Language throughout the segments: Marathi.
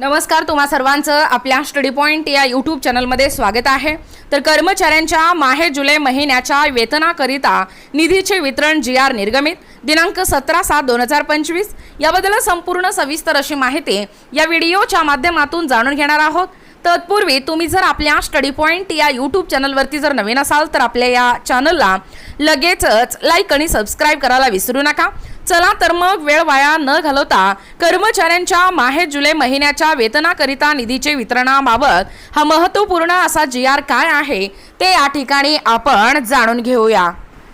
नमस्कार तुम्हा सर्वांचं आपल्या स्टडी पॉईंट या यूट्यूब चॅनलमध्ये स्वागत आहे. तर कर्मचाऱ्यांच्या माहे जुलै महिन्याच्या वेतनाकरिता निधीचे वितरण जी आर निर्गमित दिनांक सतरा सात दोन हजार पंचवीस. याबद्दल संपूर्ण सविस्तर अशी माहिती या व्हिडिओच्या माध्यमातून जाणून घेणार आहोत. तत्पूर्वी तुम्ही जर आपल्या स्टडी पॉईंट या यूट्यूब चॅनलवरती जर नवीन असाल तर आपल्या या चॅनलला लगेचच लाईक आणि सबस्क्राईब करायला विसरू नका. चला तर मग वेळ वाया न घालवता कर्मचाऱ्यांच्या माहे जुलै महिन्याच्या वेतनाकरिता निधीचे वितरणाबाबत हा महत्त्वपूर्ण असा जी आर काय आहे ते या ठिकाणी आपण जाणून घेऊया.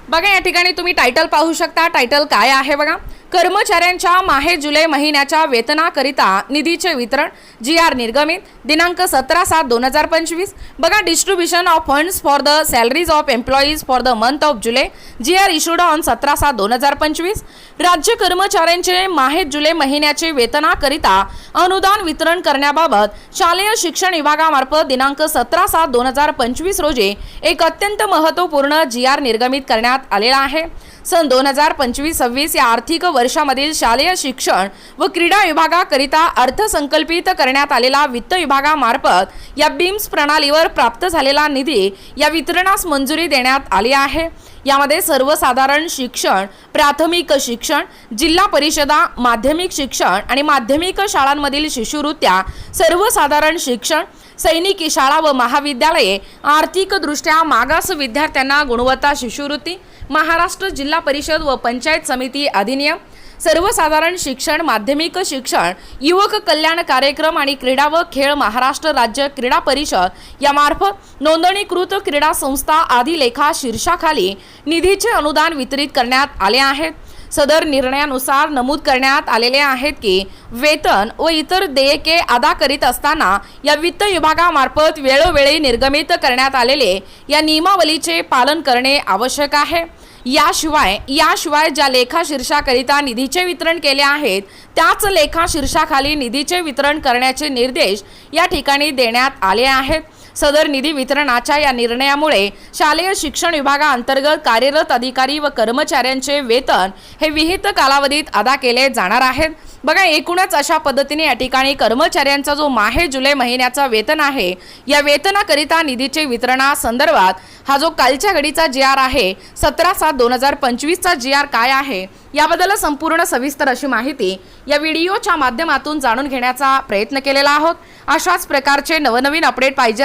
बघा या ठिकाणी तुम्ही टायटल पाहू शकता. टायटल काय आहे बघा? कर्मचाऱ्यांच्या माहे जुलै महिन्याच्या वेतनाकरिता निधीचे वितरण जी आर निर्गमित दिनांक सतरा सात दोन हजार पंचवीस. बघा distribution of funds for the salaries of employees for the month of July G R issued on सतरा सात दोन हजार पंचवीस. राज्य कर्मचाऱ्यांचे माहे जुलै महिन्याचे वेतनाकरिता अनुदान वितरण करण्याबाबत शालेय शिक्षण विभागामार्फत दिनांक सतरा सात दोन हजार पंचवीस रोजी एक अत्यंत महत्त्वपूर्ण जी आर निर्गमित करण्यात आलेला आहे. सन दोन हजार पंचवीस सव्वीस या आर्थिक वर्षामधील शालेय शिक्षण व क्रीडा विभागाकरिता अर्थसंकल्पित करण्यात आलेला वित्त विभागामार्फत या बीम्स प्रणालीवर प्राप्त झालेला निधी या वितरणास मंजुरी देण्यात आली आहे. यामध्ये सर्वसाधारण शिक्षण प्राथमिक शिक्षण जिल्हा परिषदा माध्यमिक शिक्षण आणि माध्यमिक शाळांमधील शिष्यवृत्त्या सर्वसाधारण शिक्षण सैनिकी शाळा व महाविद्यालये आर्थिकदृष्ट्या मागास विद्यार्थ्यांना गुणवत्ता शिष्यवृत्ती महाराष्ट्र जिल्हा परिषद व पंचायत समिती अधिनियम सर्वसाधारण शिक्षण माध्यमिक शिक्षण युवक कल्याण कार्यक्रम आणि क्रीडा व खेळ महाराष्ट्र राज्य क्रीडा परिषद यामार्फत नोंदणीकृत क्रीडा संस्था आदी लेखा शीर्षाखाली निधीचे अनुदान वितरित करण्यात आले आहेत सदर निर्णयानुसार नमूद करण्यात आलेले आहेत की वेतन व इतर देयके अदा करीत असताना या वित्त विभागामार्फत वेळोवेळी निर्गमित करण्यात आलेले या नियमावलीचे पालन करणे आवश्यक आहे. याशिवाय याशिवाय ज्या लेखा शीर्षाकरिता निधीचे वितरण केले आहेत त्याच लेखा शीर्षाखाली निधीचे वितरण करण्याचे निर्देश या ठिकाणी देण्यात आले आहेत. सदर निधी वितरणाच्या या निर्णयामुळे शालेय शिक्षण विभागाअंतर्गत कार्यरत अधिकारी व कर्मचाऱ्यांचे वेतन हे विहित कालावधीत अदा केले जाणार आहेत. बघा एकूणच अशा पद्धतीने या ठिकाणी कर्मचाऱ्यांचा जो माहे जुलै महिन्याचा वेतन आहे या वेतनाकरिता निधीचे वितरणासंदर्भात हा जो कालच्या घडीचा जी आर आहे सतरा सात दोन हजार पंचवीसचा जी आर काय आहे याबद्दल संपूर्ण सविस्तर अशी माहिती या व्हिडिओच्या माध्यमातून जाणून घेण्याचा प्रयत्न केलेला आहोत. अशाच प्रकारचे नवनवीन अपडेट पाहिजे